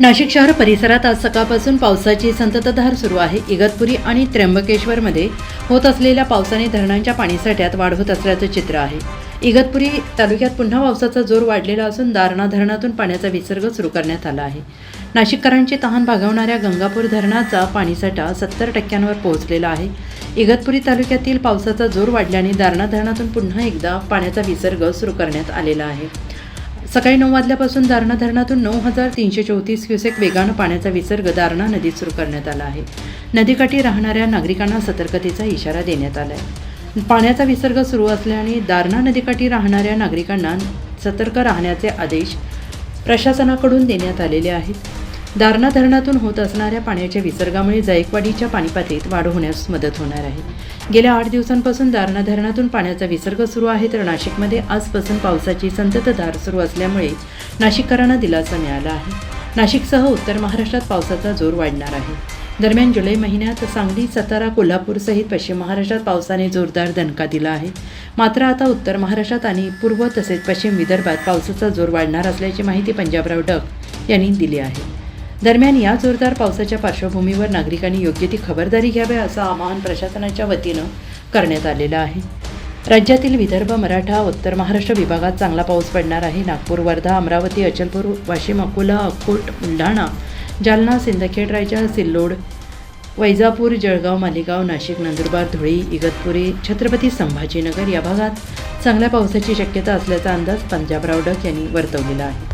नाशिक शहर परिसरात आज सकाळपासून पावसाची संततधार सुरू आहे. इगतपुरी आणि त्र्यंबकेश्वरमध्ये होत असलेल्या पावसाने धरणांच्या पाणीसाठ्यात वाढ होत असल्याचं चित्र आहे. इगतपुरी तालुक्यात पुन्हा पावसाचा जोर वाढलेला असून दारणा धरणातून पाण्याचा विसर्ग सुरू करण्यात आला आहे. नाशिककरांची तहान भागवणाऱ्या गंगापूर धरणाचा पाणीसाठा सत्तर टक्क्यांवर पोहोचलेला आहे. इगतपुरी तालुक्यातील पावसाचा जोर वाढल्याने दारणा धरणातून पुन्हा एकदा पाण्याचा विसर्ग सुरू करण्यात आलेला आहे. सकाळी नऊ वाजल्यापासून दारणा धरणातून नऊ हजार तीनशे चौतीस क्युसेक वेगानं पाण्याचा विसर्ग दारणा नदीत सुरू करण्यात आला आहे. नदीकाठी राहणाऱ्या नागरिकांना सतर्कतेचा इशारा देण्यात आला आहे पाण्याचा विसर्ग सुरू असल्याने दारणा नदीकाठी राहणाऱ्या नागरिकांना सतर्क राहण्याचे आदेश प्रशासनाकडून देण्यात आलेले आहेत. दारणा धरणातून होत असणाऱ्या पाण्याच्या विसर्गामुळे जायकवाडीच्या पाणीपातळीत वाढ होण्यास मदत होणार आहे. गेल्या आठ दिवसांपासून दारणा धरणातून पाण्याचा विसर्ग सुरू आहे तर नाशिकमध्ये आजपासून पावसाची संततधार सुरू असल्यामुळे नाशिककरांना दिलासा मिळाला आहे. नाशिकसह उत्तर महाराष्ट्रात पावसाचा जोर वाढणार आहे. दरम्यान जुलै महिन्यात सांगली सातारा कोल्हापूरसहित पश्चिम महाराष्ट्रात पावसाने जोरदार दणका दिला आहे. मात्र आता उत्तर महाराष्ट्रात आणि पूर्व तसेच पश्चिम विदर्भात पावसाचा जोर वाढणार असल्याची माहिती पंजाबराव डक यांनी दिली आहे. दरम्यान या जोरदार पावसाच्या पार्श्वभूमीवर नागरिकांनी योग्य ती खबरदारी घ्यावी असं आवाहन प्रशासनाच्या वतीनं करण्यात आलेलं आहे. राज्यातील विदर्भ मराठा उत्तर महाराष्ट्र विभागात चांगला पाऊस पडणार आहे. नागपूर वर्धा अमरावती अचलपूर वाशिम अकोला अकोट बुलढाणा जालना सिंदखेड रायजा सिल्लोड वैजापूर जळगाव मालेगाव नाशिक नंदुरबार धुळे इगतपुरी छत्रपती संभाजीनगर या भागात चांगल्या पावसाची शक्यता असल्याचा अंदाज पंजाबराव डक यांनी वर्तवलेला आहे.